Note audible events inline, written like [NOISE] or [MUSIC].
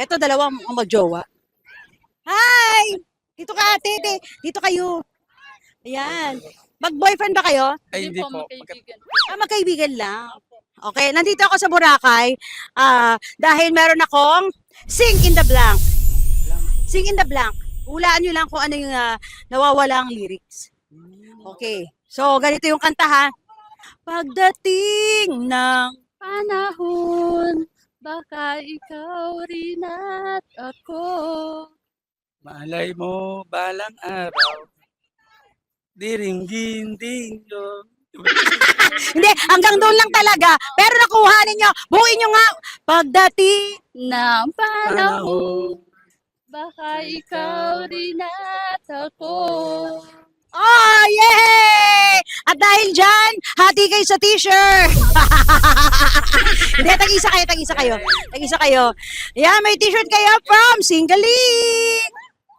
Eto, dalawa ang magjowa. Hi! Dito ka, ate. ate. Dito kayo. Ayan. Mag-boyfriend ba kayo? Ay, hindi po. magkaibigan. Ah, magkaibigan lang. Okay, nandito ako sa Boracay ah dahil meron akong Sing in the Blank. Sing in the Blank. Hulaan nyo lang kung ano yung ah, nawawala ang lyrics. Okay. So, ganito yung kanta ha. Pagdating ng Panahon, baka ikaw rin at ako. Malay mo, balang araw. Diringgin ding [LAUGHS] dong. Hindi, hanggang doon lang talaga. Pero nakuha ninyo. Buuin nyo nga. Pagdating. Ng panahon, Panahon. baka ikaw rin at ako. Oh, yay! At dahil dyan, hati kayo sa t-shirt. [LAUGHS] Hindi, tag-isa kayo, tag-isa kayo. Tag-isa kayo. Yan, may t-shirt kayo from Singaling.